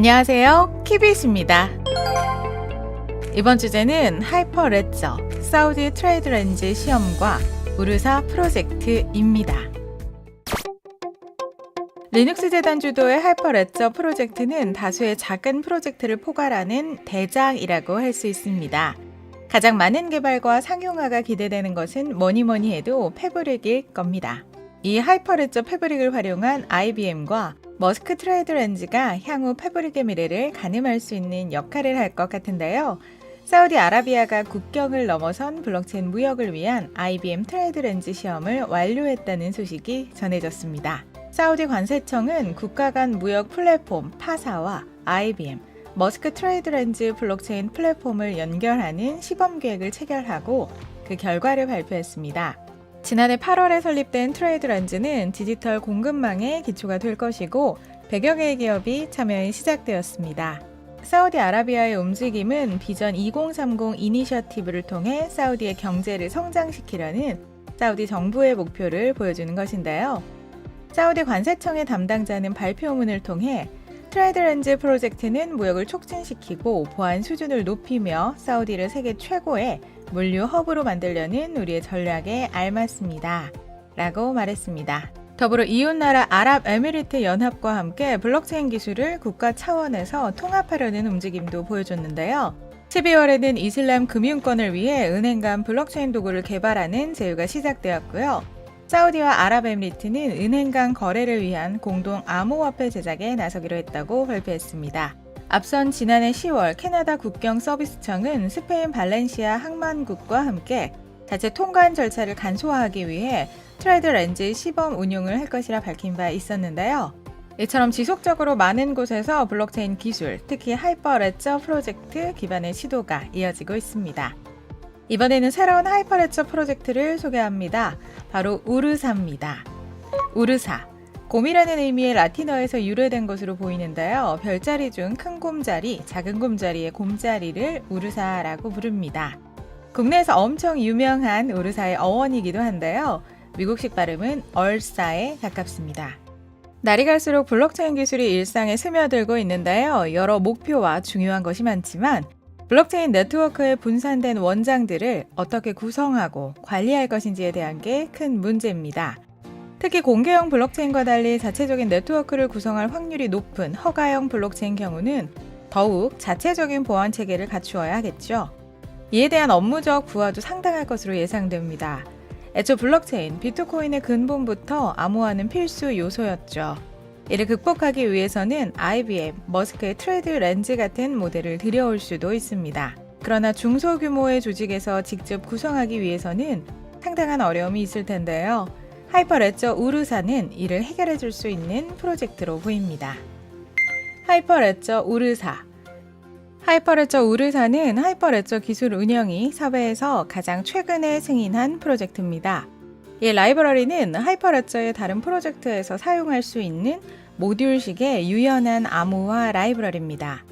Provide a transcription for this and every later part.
안녕하세요. 키비스입니다. 이번 주제는 하이퍼 레저 사우디 트레이드 렌즈 시험과 우르사 프로젝트입니다. 리눅스 재단 주도의 하이퍼 레저 프로젝트는 다수의 작은 프로젝트를 포괄하는 대장이라고 할 수 있습니다. 가장 많은 개발과 상용화가 기대되는 것은 뭐니 뭐니 해도 패브릭일 겁니다. 이 하이퍼레저 패브릭을 활용한 IBM과 머스크 트레이드 렌즈가 향후 패브릭의 미래를 가늠할 수 있는 역할을 할 것 같은데요. 사우디아라비아가 국경을 넘어선 블록체인 무역을 위한 IBM 트레이드 렌즈 시험을 완료했다는 소식이 전해졌습니다. 사우디 관세청은 국가 간 무역 플랫폼 파사와 IBM, 머스크 트레이드 렌즈 블록체인 플랫폼을 연결하는 시범 계획을 체결하고 그 결과를 발표했습니다. 지난해 8월에 설립된 트레이드 렌즈는 디지털 공급망의 기초가 될 것이고 100여 개의 기업이 참여에 시작되었습니다. 사우디아라비아의 움직임은 비전 2030 이니셔티브를 통해 사우디의 경제를 성장시키려는 사우디 정부의 목표를 보여주는 것인데요. 사우디 관세청의 담당자는 발표문을 통해 트레이드 렌즈 프로젝트는 무역을 촉진시키고 보안 수준을 높이며 사우디를 세계 최고의 물류 허브로 만들려는 우리의 전략에 알맞습니다. 라고 말했습니다. 더불어 이웃나라 아랍에미리트 연합과 함께 블록체인 기술을 국가 차원에서 통합하려는 움직임도 보여줬는데요. 12월에는 이슬람 금융권을 위해 은행 간 블록체인 도구를 개발하는 제휴가 시작되었고요. 사우디와 아랍에미리트는 은행 간 거래를 위한 공동 암호화폐 제작에 나서기로 했다고 발표했습니다. 앞선 지난해 10월 캐나다 국경 서비스청은 스페인 발렌시아 항만국과 함께 자체 통관 절차를 간소화하기 위해 트레이드 렌즈 시범 운용을 할 것이라 밝힌 바 있었는데요. 이처럼 지속적으로 많은 곳에서 블록체인 기술, 특히 하이퍼레저 프로젝트 기반의 시도가 이어지고 있습니다. 이번에는 새로운 하이퍼 레처 프로젝트를 소개합니다. 바로 우르사입니다. 우르사. 곰이라는 의미의 라틴어에서 유래된 것으로 보이는데요. 별자리 중 큰 곰자리, 작은 곰자리의 곰자리를 우르사라고 부릅니다. 국내에서 엄청 유명한 우르사의 어원이기도 한데요. 미국식 발음은 얼사에 가깝습니다. 날이 갈수록 블록체인 기술이 일상에 스며들고 있는데요. 여러 목표와 중요한 것이 많지만 블록체인 네트워크에 분산된 원장들을 어떻게 구성하고 관리할 것인지에 대한 게 큰 문제입니다. 특히 공개형 블록체인과 달리 자체적인 네트워크를 구성할 확률이 높은 허가형 블록체인 경우는 더욱 자체적인 보안 체계를 갖추어야 하겠죠. 이에 대한 업무적 부하도 상당할 것으로 예상됩니다. 애초 블록체인, 비트코인의 근본부터 암호화는 필수 요소였죠. 이를 극복하기 위해서는 IBM, 머스크의 트레이드 렌즈 같은 모델을 들여올 수도 있습니다. 그러나 중소규모의 조직에서 직접 구성하기 위해서는 상당한 어려움이 있을 텐데요. 하이퍼레저 우르사는 이를 해결해 줄 수 있는 프로젝트로 보입니다. 하이퍼레저 우르사 하이퍼레저 우르사는 하이퍼레저 기술 운영이 사회에서 가장 최근에 승인한 프로젝트입니다. 이 라이브러리는 하이퍼레저의 다른 프로젝트에서 사용할 수 있는 모듈식의 유연한 암호화 라이브러리입니다.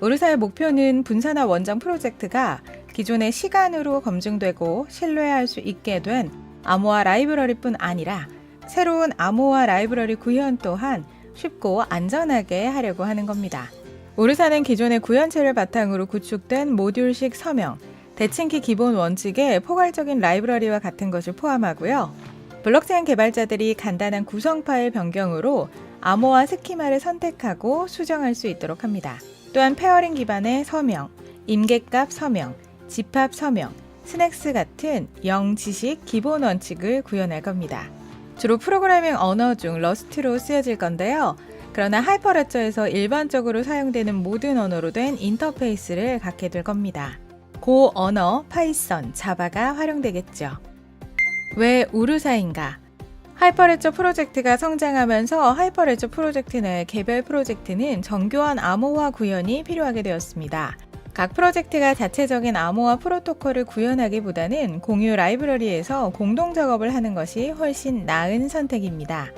우르사의 목표는 분산화 원장 프로젝트가 기존의 시간으로 검증되고 신뢰할 수 있게 된 암호화 라이브러리뿐 아니라 새로운 암호화 라이브러리 구현 또한 쉽고 안전하게 하려고 하는 겁니다. 우르사는 기존의 구현체를 바탕으로 구축된 모듈식 서명, 대칭키 기본 원칙의 포괄적인 라이브러리와 같은 것을 포함하고요. 블록체인 개발자들이 간단한 구성 파일 변경으로 암호화 스키마를 선택하고 수정할 수 있도록 합니다. 또한 페어링 기반의 서명, 임계값 서명, 집합 서명, 스낵스 같은 영지식 기본 원칙을 구현할 겁니다. 주로 프로그래밍 언어 중 러스트로 쓰여질 건데요. 그러나 하이퍼레저에서 일반적으로 사용되는 모든 언어로 된 인터페이스를 갖게 될 겁니다. 고 언어, 파이썬, 자바가 활용되겠죠. 왜 우르사인가? 하이퍼레저 프로젝트가 성장하면서 하이퍼레저 프로젝트 내 개별 프로젝트는 정교한 암호화 구현이 필요하게 되었습니다. 각 프로젝트가 자체적인 암호화 프로토콜을 구현하기보다는 공유 라이브러리에서 공동 작업을 하는 것이 훨씬 나은 선택입니다.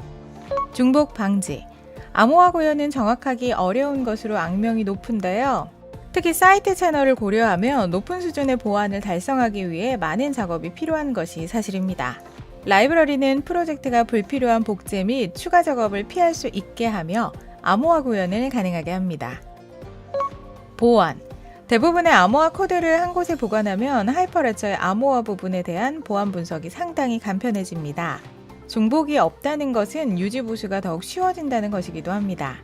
중복 방지. 암호화 구현은 정확하기 어려운 것으로 악명이 높은데요. 특히 사이트 채널을 고려하며 높은 수준의 보안을 달성하기 위해 많은 작업이 필요한 것이 사실입니다. 라이브러리는 프로젝트가 불필요한 복제 및 추가 작업을 피할 수 있게 하며 암호화 구현을 가능하게 합니다. 보안. 대부분의 암호화 코드를 한 곳에 보관하면 하이퍼레저의 암호화 부분에 대한 보안 분석이 상당히 간편해집니다. 중복이 없다는 것은 유지 보수가 더욱 쉬워진다는 것이기도 합니다.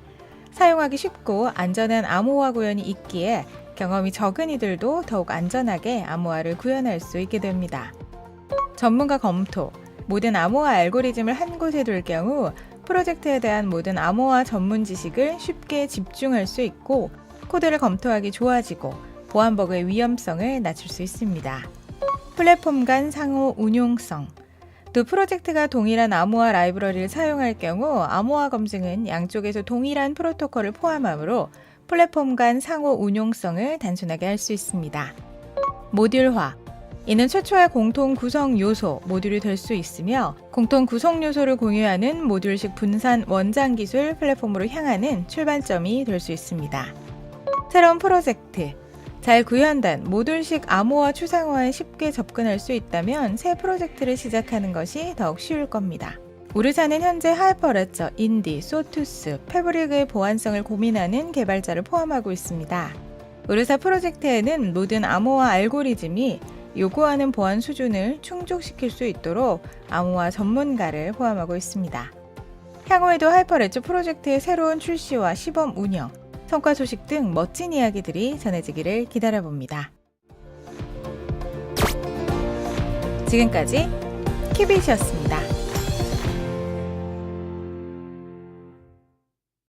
사용하기 쉽고 안전한 암호화 구현이 있기에 경험이 적은 이들도 더욱 안전하게 암호화를 구현할 수 있게 됩니다. 전문가 검토. 모든 암호화 알고리즘을 한 곳에 둘 경우 프로젝트에 대한 모든 암호화 전문 지식을 쉽게 집중할 수 있고 코드를 검토하기 좋아지고 보안 버그의 위험성을 낮출 수 있습니다. 플랫폼 간 상호 운용성. 두 프로젝트가 동일한 암호화 라이브러리를 사용할 경우 암호화 검증은 양쪽에서 동일한 프로토콜을 포함하므로 플랫폼 간 상호 운용성을 단순하게 할 수 있습니다. 모듈화. 이는 최초의 공통 구성 요소 모듈이 될 수 있으며 공통 구성 요소를 공유하는 모듈식 분산 원장 기술 플랫폼으로 향하는 출발점이 될 수 있습니다. 새로운 프로젝트. 잘 구현된 모듈식 암호화 추상화에 쉽게 접근할 수 있다면 새 프로젝트를 시작하는 것이 더욱 쉬울 겁니다. 우르사는 현재 하이퍼레처, 인디, 소투스, 패브릭의 보안성을 고민하는 개발자를 포함하고 있습니다. 우르사 프로젝트에는 모든 암호화 알고리즘이 요구하는 보안 수준을 충족시킬 수 있도록 암호화 전문가를 포함하고 있습니다. 향후에도 하이퍼레처 프로젝트의 새로운 출시와 시범 운영, 성과 소식 등 멋진 이야기들이 전해지기를 기다려봅니다. 지금까지 키빗이었습니다.